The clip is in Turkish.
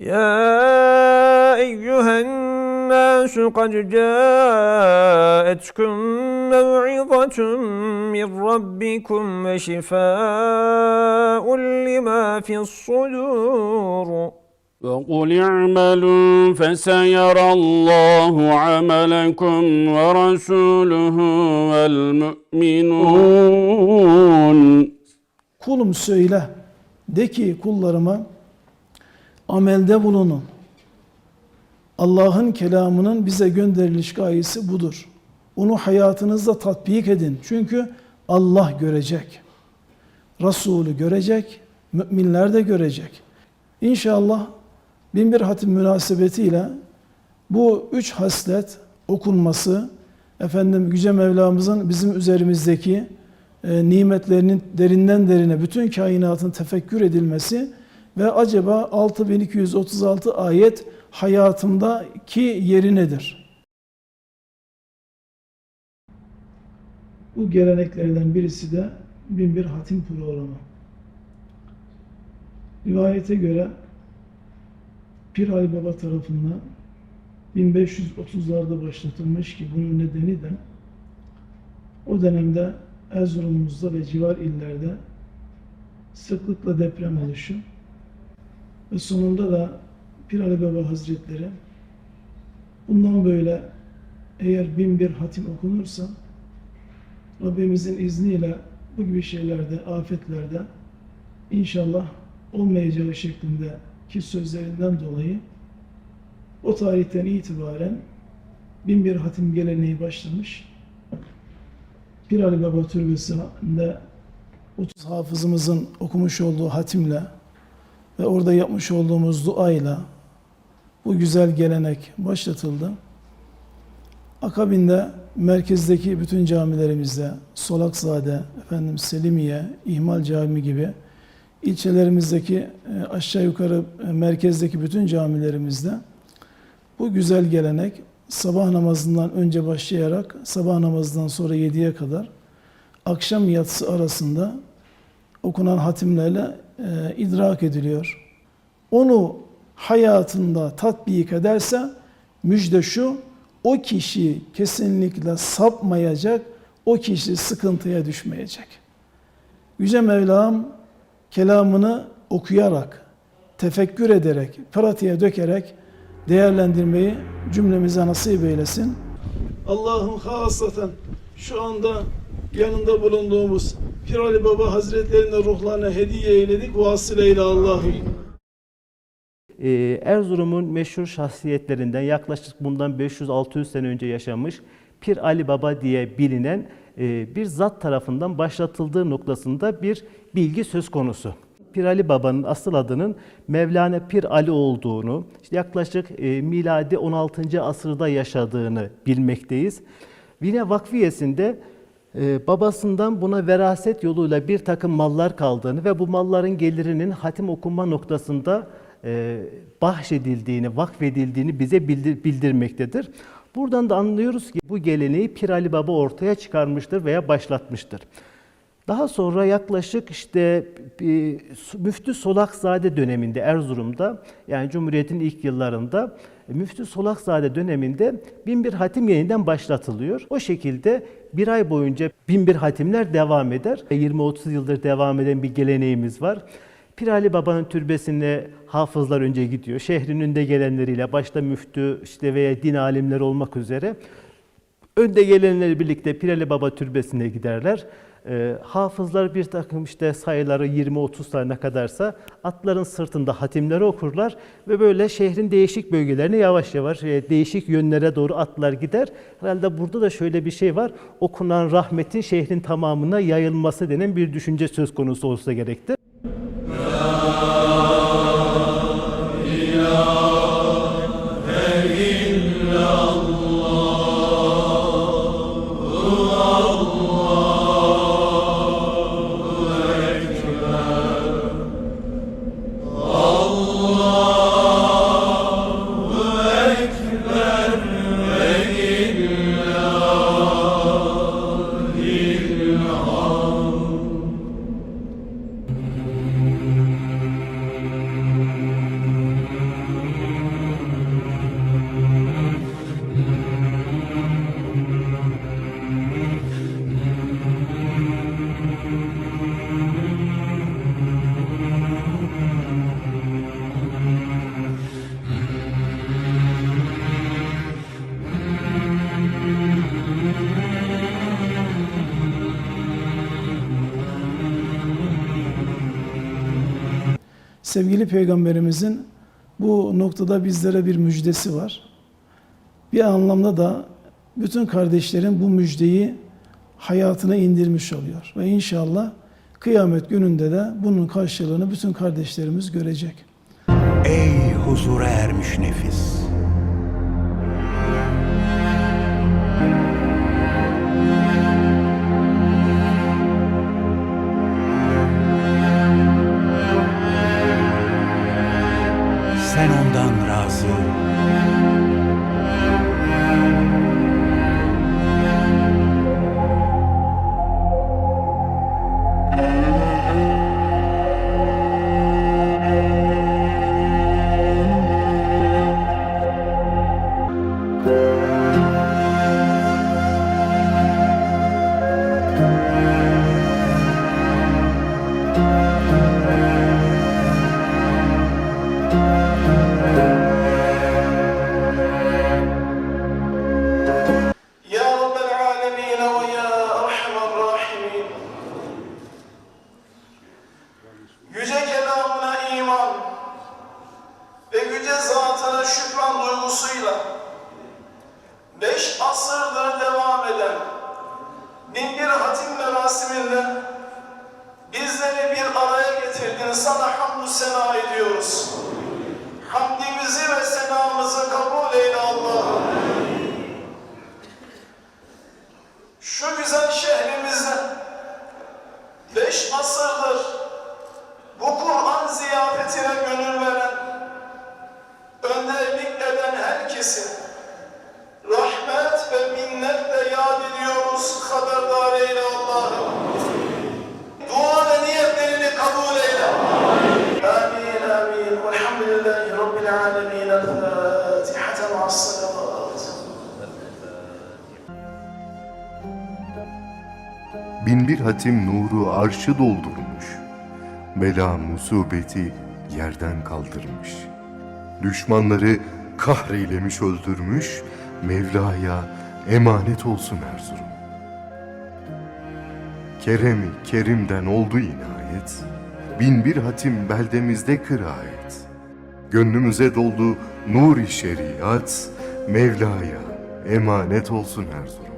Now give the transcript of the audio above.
يا أيها الناس قد جاءتكم موعظة من ربكم وشفاء لما في الصدور وقل اعملوا فسيرى الله عملكم ورسوله والمؤمنون Kulum söyle. De ki kullarıma amelde bulunun. Allah'ın kelamının bize gönderiliş gayesi budur. Onu hayatınızda tatbik edin. Çünkü Allah görecek. Resulü görecek. Müminler de görecek. İnşallah binbir hatim münasebetiyle bu üç haslet okunması efendim Yüce Mevlamızın bizim üzerimizdeki e, nimetlerinin derinden derine bütün kainatın tefekkür edilmesi ve acaba 6236 ayet hayatımdaki yeri nedir? Bu geleneklerden birisi de binbir hatim programı. Rivayete göre Pir Ali Baba tarafından 1530'larda başlatılmış ki bunun nedeni de o dönemde Erzurum'umuzda ve civar illerde sıklıkla deprem oluşu ve sonunda da Pir Ali Baba Hazretleri bundan böyle eğer bin bir hatim okunursa Rabbimizin izniyle bu gibi şeylerde, afetlerde inşallah olmayacağı şeklindeki sözlerinden dolayı o tarihten itibaren bin bir hatim geleneği başlamış. Pir Ali Baba Türbesi'nde 30 hafızımızın okumuş olduğu hatimle ve orada yapmış olduğumuz duayla bu güzel gelenek başlatıldı. Akabinde merkezdeki bütün camilerimizde Solakzade, efendim Selimiye, İhmal Cami gibi ilçelerimizdeki e, aşağı yukarı e, merkezdeki bütün camilerimizde bu güzel gelenek sabah namazından önce başlayarak sabah namazından sonra 7'ye kadar akşam yatsı arasında okunan hatimlerle e, idrak ediliyor. Onu hayatında tatbik ederse müjde şu, o kişi kesinlikle sapmayacak, o kişi sıkıntıya düşmeyecek. Yüce Mevlam kelamını okuyarak, tefekkür ederek, pratiğe dökerek değerlendirmeyi cümlemize nasip eylesin. Allah'ım hasaten şu anda yanında bulunduğumuz Pir Ali Baba Hazretlerine ruhlarına hediye eyledik. Vasileyle Allah'ım. Ee, Erzurum'un meşhur şahsiyetlerinden yaklaşık bundan 500-600 sene önce yaşamış Pir Ali Baba diye bilinen e, bir zat tarafından başlatıldığı noktasında bir bilgi söz konusu. Pir Ali Baba'nın asıl adının Mevlana Pir Ali olduğunu, işte yaklaşık e, miladi 16. asırda yaşadığını bilmekteyiz. Vine Vakfiyesi'nde babasından buna veraset yoluyla bir takım mallar kaldığını ve bu malların gelirinin hatim okuma noktasında e, bahşedildiğini, vakfedildiğini bize bildir, bildirmektedir. Buradan da anlıyoruz ki bu geleneği Pir Ali Baba ortaya çıkarmıştır veya başlatmıştır. Daha sonra yaklaşık işte Müftü Solakzade döneminde Erzurum'da yani Cumhuriyet'in ilk yıllarında Müftü Solakzade döneminde binbir hatim yeniden başlatılıyor. O şekilde bir ay boyunca binbir hatimler devam eder. 20-30 yıldır devam eden bir geleneğimiz var. Pir Ali Baba'nın türbesine hafızlar önce gidiyor. Şehrin önde gelenleriyle başta müftü işte veya din alimleri olmak üzere önde gelenleri birlikte Pir Ali Baba türbesine giderler. E, hafızlar bir takım işte sayıları 20-30 tane kadarsa atların sırtında hatimleri okurlar ve böyle şehrin değişik bölgelerine yavaş yavaş e, değişik yönlere doğru atlar gider. Herhalde burada da şöyle bir şey var. Okunan rahmetin şehrin tamamına yayılması denen bir düşünce söz konusu olsa gerektir. Sevgili peygamberimizin bu noktada bizlere bir müjdesi var. Bir anlamda da bütün kardeşlerin bu müjdeyi hayatına indirmiş oluyor. Ve inşallah kıyamet gününde de bunun karşılığını bütün kardeşlerimiz görecek. Ey huzura ermiş nefis! Bin bir hatim merasiminde bizleri bir araya getirdin. Sana hamdü sena ediyoruz. Hamdimizi ve senamızı kabul eyle Allah'ım. Şu güzel şehrimizde beş asırdır bu Kur'an ziyafetine gönül veren, önderlik eden herkesi rahmet ve minnetle yad ediyoruz. Haberdar eyle Allah'ım. Dua ve niyetlerini kabul eyle. Amin amin. Velhamdülillahi Rabbil alemin. El Fatiha ma'as salavat. Binbir hatim nuru arşı doldurmuş. Bela musibeti yerden kaldırmış. Düşmanları kahreylemiş öldürmüş. Mevla'ya emanet olsun Erzurum. Keremi kerimden oldu inayet. Binbir hatim beldemizde kırayet. Gönlümüze doldu nur-i şeriat. Mevla'ya emanet olsun Erzurum.